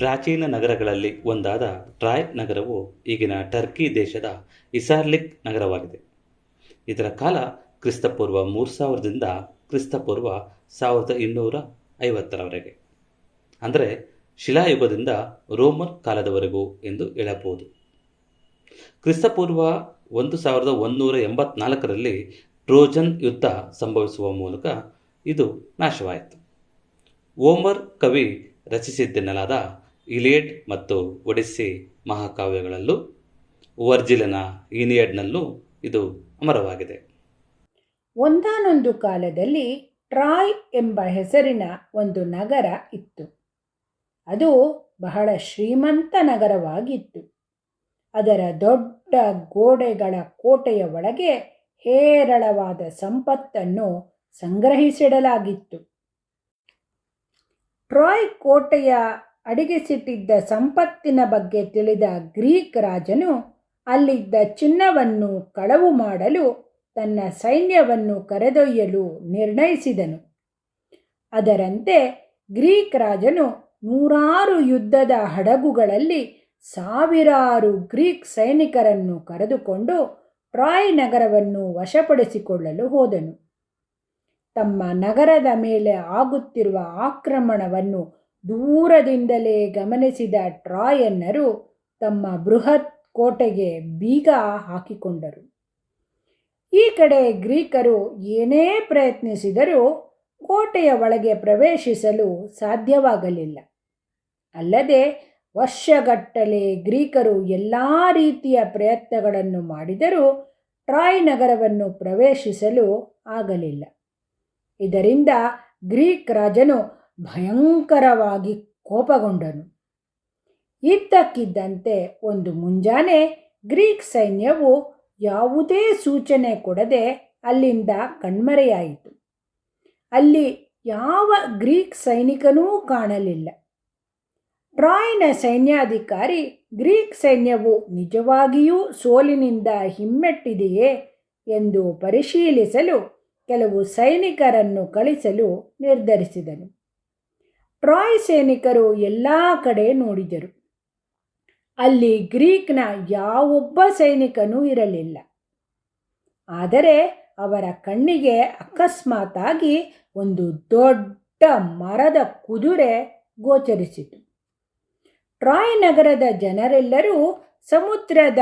ಪ್ರಾಚೀನ ನಗರಗಳಲ್ಲಿ ಒಂದಾದ ಟ್ರಾಯ್ ನಗರವು ಈಗಿನ ಟರ್ಕಿ ದೇಶದ ಇಸಾರ್ಲಿಕ್ ನಗರವಾಗಿದೆ. ಇದರ ಕಾಲ ಕ್ರಿಸ್ತಪೂರ್ವ ಮೂರು ಸಾವಿರದಿಂದ ಕ್ರಿಸ್ತಪೂರ್ವ ಸಾವಿರದ ಇನ್ನೂರ ಐವತ್ತರವರೆಗೆ. ಅಂದರೆ ಶಿಲಾಯುಗದಿಂದ ರೋಮನ್ ಕಾಲದವರೆಗೂ ಎಂದು ಹೇಳಬಹುದು. ಕ್ರಿಸ್ತಪೂರ್ವ ಒಂದು ಸಾವಿರದ ಒಂದೂರ ಎಂಬತ್ನಾಲ್ಕರಲ್ಲಿ ಟ್ರೋಜನ್ ಯುದ್ಧ ಸಂಭವಿಸುವ ಮೂಲಕ ಇದು ನಾಶವಾಯಿತು. ಓಮರ್ ಕವಿ ರಚಿಸಿದ್ದೆನ್ನಲಾದ ಇಲಿಯಡ್ ಮತ್ತು ಒಡಿಸ್ಸಿ ಮಹಾಕಾವ್ಯಗಳಲ್ಲೂ, ವರ್ಜಿಲನ ಇನಿಯಡ್ನಲ್ಲೂ ಇದು ಅಮರವಾಗಿದೆ. ಒಂದಾನೊಂದು ಕಾಲದಲ್ಲಿ ಟ್ರಾಯ್ ಎಂಬ ಹೆಸರಿನ ಒಂದು ನಗರ ಇತ್ತು. ಅದು ಬಹಳ ಶ್ರೀಮಂತ ನಗರವಾಗಿತ್ತು. ಅದರ ದೊಡ್ಡ ಗೋಡೆಗಳ ಕೋಟೆಯ ಒಳಗೆ ಹೇರಳವಾದ ಸಂಪತ್ತನ್ನು ಸಂಗ್ರಹಿಸಿಡಲಾಗಿತ್ತು. ಟ್ರಾಯ್ ಕೋಟೆಯ ಅಡಿಗೆಸಿಟ್ಟಿದ್ದ ಸಂಪತ್ತಿನ ಬಗ್ಗೆ ತಿಳಿದ ಗ್ರೀಕ್ ರಾಜನು ಅಲ್ಲಿದ್ದ ಚಿನ್ನವನ್ನು ಕಳವು ಮಾಡಲು ತನ್ನ ಸೈನ್ಯವನ್ನು ಕರೆದೊಯ್ಯಲು ನಿರ್ಣಯಿಸಿದನು. ಅದರಂತೆ ಗ್ರೀಕ್ ರಾಜನು ನೂರಾರು ಯುದ್ಧದ ಹಡಗುಗಳಲ್ಲಿ ಸಾವಿರಾರು ಗ್ರೀಕ್ ಸೈನಿಕರನ್ನು ಕರೆದುಕೊಂಡು ಟ್ರಾಯ್ ನಗರವನ್ನು ವಶಪಡಿಸಿಕೊಳ್ಳಲು ಹೋದನು. ತಮ್ಮ ನಗರದ ಮೇಲೆ ಆಗುತ್ತಿರುವ ಆಕ್ರಮಣವನ್ನು ದೂರದಿಂದಲೇ ಗಮನಿಸಿದ ಟ್ರಾಯನ್ನರು ತಮ್ಮ ಬೃಹತ್ ಕೋಟೆಗೆ ಬೀಗ ಹಾಕಿಕೊಂಡರು. ಈ ಕಡೆ ಗ್ರೀಕರು ಏನೇ ಪ್ರಯತ್ನಿಸಿದರೂ ಕೋಟೆಯ ಒಳಗೆ ಪ್ರವೇಶಿಸಲು ಸಾಧ್ಯವಾಗಲಿಲ್ಲ. ಅಲ್ಲದೆ ವರ್ಷಗಟ್ಟಲೆ ಗ್ರೀಕರು ಎಲ್ಲ ರೀತಿಯ ಪ್ರಯತ್ನಗಳನ್ನು ಮಾಡಿದರೂ ಟ್ರಾಯ್ ನಗರವನ್ನು ಪ್ರವೇಶಿಸಲು ಆಗಲಿಲ್ಲ. ಇದರಿಂದ ಗ್ರೀಕ್ ರಾಜನು ಭಯಂಕರವಾಗಿ ಕೋಪಗೊಂಡನು. ಇದ್ದಕ್ಕಿದ್ದಂತೆ ಒಂದು ಮುಂಜಾನೆ ಗ್ರೀಕ್ ಸೈನ್ಯವು ಯಾವುದೇ ಸೂಚನೆ ಕೊಡದೆ ಅಲ್ಲಿಂದ ಕಣ್ಮರೆಯಾಯಿತು. ಅಲ್ಲಿ ಯಾವ ಗ್ರೀಕ್ ಸೈನಿಕನೂ ಕಾಣಲಿಲ್ಲ. ಟ್ರಾಯ್ನ ಸೈನ್ಯಾಧಿಕಾರಿ ಗ್ರೀಕ್ ಸೈನ್ಯವು ನಿಜವಾಗಿಯೂ ಸೋಲಿನಿಂದ ಹಿಮ್ಮೆಟ್ಟಿದೆಯೇ ಎಂದು ಪರಿಶೀಲಿಸಲು ಕೆಲವು ಸೈನಿಕರನ್ನು ಕಳಿಸಲು ನಿರ್ಧರಿಸಿದನು. ಟ್ರಾಯ್ ಸೈನಿಕರು ಎಲ್ಲ ಕಡೆ ನೋಡಿದರು. ಅಲ್ಲಿ ಗ್ರೀಕ್ನ ಯಾವೊಬ್ಬ ಸೈನಿಕನೂ ಇರಲಿಲ್ಲ. ಆದರೆ ಅವರ ಕಣ್ಣಿಗೆ ಅಕಸ್ಮಾತಾಗಿ ಒಂದು ದೊಡ್ಡ ಮರದ ಕುದುರೆ ಗೋಚರಿಸಿತು. ಟ್ರಾಯ್ ನಗರದ ಜನರೆಲ್ಲರೂ ಸಮುದ್ರದ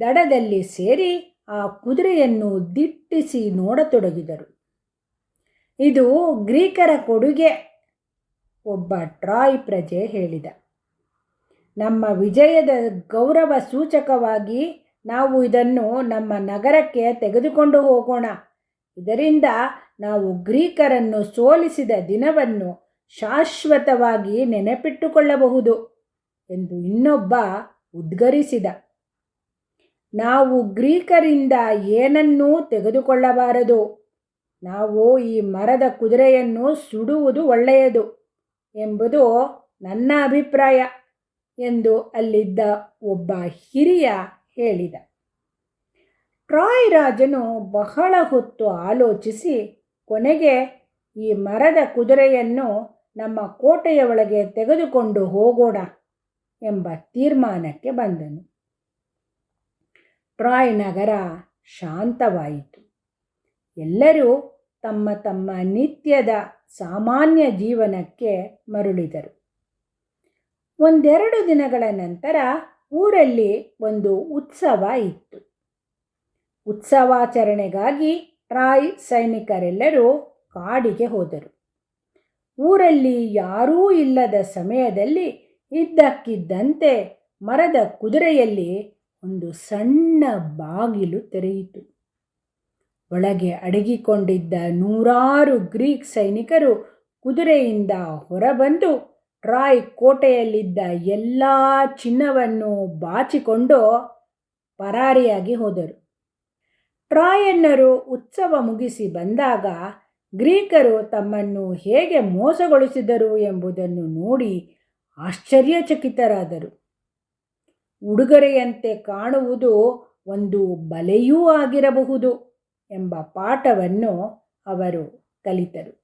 ದಡದಲ್ಲಿ ಸೇರಿ ಆ ಕುದುರೆಯನ್ನು ದಿಟ್ಟಿಸಿ ನೋಡತೊಡಗಿದರು. ಇದು ಗ್ರೀಕರ ಕೊಡುಗೆ ಒಬ್ಬ ಟ್ರಾಯ್ ಪ್ರಜೆ ಹೇಳಿದ. ನಮ್ಮ ವಿಜಯದ ಗೌರವ ಸೂಚಕವಾಗಿ ನಾವು ಇದನ್ನು ನಮ್ಮ ನಗರಕ್ಕೆ ತೆಗೆದುಕೊಂಡು ಹೋಗೋಣ. ಇದರಿಂದ ನಾವು ಗ್ರೀಕರನ್ನು ಸೋಲಿಸಿದ ದಿನವನ್ನು ಶಾಶ್ವತವಾಗಿ ನೆನಪಿಟ್ಟುಕೊಳ್ಳಬಹುದು ಎಂದು ಇನ್ನೊಬ್ಬ ಉದ್ಗರಿಸಿದ. ನಾವು ಗ್ರೀಕರಿಂದ ಏನನ್ನೂ ತೆಗೆದುಕೊಳ್ಳಬಾರದು. ನಾವು ಈ ಮರದ ಕುದುರೆಯನ್ನು ಸುಡುವುದು ಒಳ್ಳೆಯದು. ಎಂಬುದು ನನ್ನ ಅಭಿಪ್ರಾಯ ಎಂದು ಅಲ್ಲಿದ್ದ ಒಬ್ಬ ಹಿರಿಯ ಹೇಳಿದ. ಟ್ರಾಯ್ ರಾಜನು ಬಹಳ ಹೊತ್ತು ಆಲೋಚಿಸಿ ಕೊನೆಗೆ ಈ ಮರದ ಕುದುರೆಯನ್ನು ನಮ್ಮ ಕೋಟೆಯ ಒಳಗೆ ತೆಗೆದುಕೊಂಡು ಹೋಗೋಣ ಎಂಬ ತೀರ್ಮಾನಕ್ಕೆ ಬಂದನು. ಟ್ರಾಯ್ ನಗರ ಶಾಂತವಾಯಿತು. ಎಲ್ಲರೂ ತಮ್ಮ ತಮ್ಮ ನಿತ್ಯದ ಸಾಮಾನ್ಯ ಜೀವನಕ್ಕೆ ಮರಳಿದರು. ಒಂದೆರಡು ದಿನಗಳ ನಂತರ ಊರಲ್ಲಿ ಒಂದು ಉತ್ಸವ ಇತ್ತು. ಉತ್ಸವಾಚರಣೆಗಾಗಿ ರಾಯ್ ಸೈನಿಕರೆಲ್ಲರೂ ಕಾಡಿಗೆ ಹೋದರು. ಊರಲ್ಲಿ ಯಾರೂ ಇಲ್ಲದ ಸಮಯದಲ್ಲಿ ಇದ್ದಕ್ಕಿದ್ದಂತೆ ಮರದ ಕುದುರೆಯಲ್ಲಿ ಒಂದು ಸಣ್ಣ ಬಾಗಿಲು ತೆರೆಯಿತು. ಒಳಗೆ ಅಡಗಿಕೊಂಡಿದ್ದ ನೂರಾರು ಗ್ರೀಕ್ ಸೈನಿಕರು ಕುದುರೆಯಿಂದ ಹೊರಬಂದು ಟ್ರಾಯ್ ಕೋಟೆಯಲ್ಲಿದ್ದ ಎಲ್ಲ ಚಿನ್ನವನ್ನು ಬಾಚಿಕೊಂಡು ಪರಾರಿಯಾಗಿ ಹೋದರು. ಟ್ರಾಯನ್ನರು ಉತ್ಸವ ಮುಗಿಸಿ ಬಂದಾಗ ಗ್ರೀಕರು ತಮ್ಮನ್ನು ಹೇಗೆ ಮೋಸಗೊಳಿಸಿದರು ಎಂಬುದನ್ನು ನೋಡಿ ಆಶ್ಚರ್ಯಚಕಿತರಾದರು. ಉಡುಗೊರೆಯಂತೆ ಕಾಣುವುದು ಒಂದು ಬಲೆಯೂ ಆಗಿರಬಹುದು. ಎಂಬ ಪಾಠವನ್ನು ಅವರು ಕಲಿತರು.